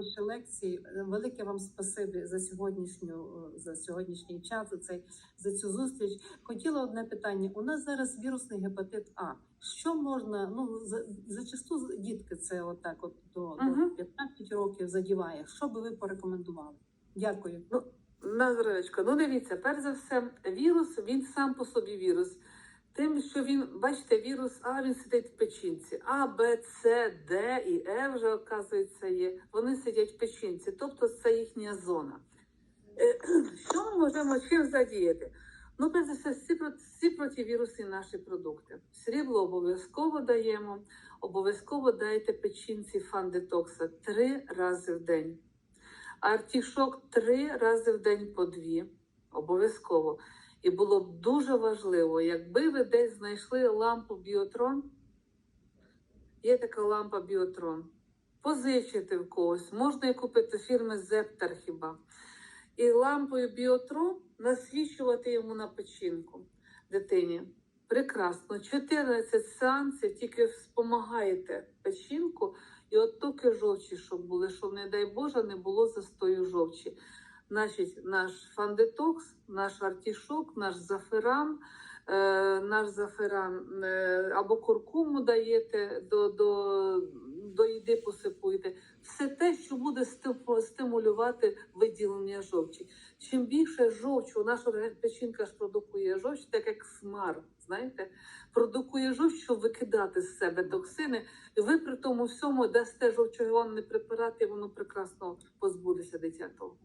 ваші лекції. Велике вам спасибі за сьогоднішню за сьогоднішній час, за цей за цю зустріч. Хотіла одне питання. У нас зараз вірусний гепатит А. Що можна? Ну за зачасту дітки це отак, от до, Мгм. до 15 років задіває. Що би ви порекомендували? Дякую. На здоров'ячко. Ну, дивіться, перш за все, вірус, він сам по собі вірус. Тим, що він, бачите, вірус А, він сидить в печінці. А, Б, С, Д і Е вже, оказується, є. Вони сидять в печінці, тобто це їхня зона. Е, Що ми можемо чим задіяти? Ну, перш за все, всі, всі противірусні наші продукти. Срібло обов'язково даємо, обов'язково дайте печінці фан-детокса три рази в день. Артішок три рази в день по дві. Обов'язково. І було б дуже важливо, якби ви десь знайшли лампу Біотрон. Є така лампа Біотрон. Позичити в когось. Можна і купити фірми Зептар хіба. І лампою Біотрон насвічувати йому на печінку дитині. Прекрасно. 14 сеансів, тільки спомагаєте печінку і оттоки жовчі, щоб були, щоб, не дай Боже, не було застою жовчі. Значить, наш фандетокс, наш артішок, наш заферан, е, наш заферан е, або куркуму даєте до, до, до їди посипуєте. Все те, що буде стиму- стимулювати виділення жовчі. Чим більше жовчу, наша печінка ж продукує жовч, так як смар, знаєте, продукує жовч, щоб викидати з себе токсини. І ви при тому всьому дасте жовчогонний препарат, і воно прекрасно позбудеться дитя того.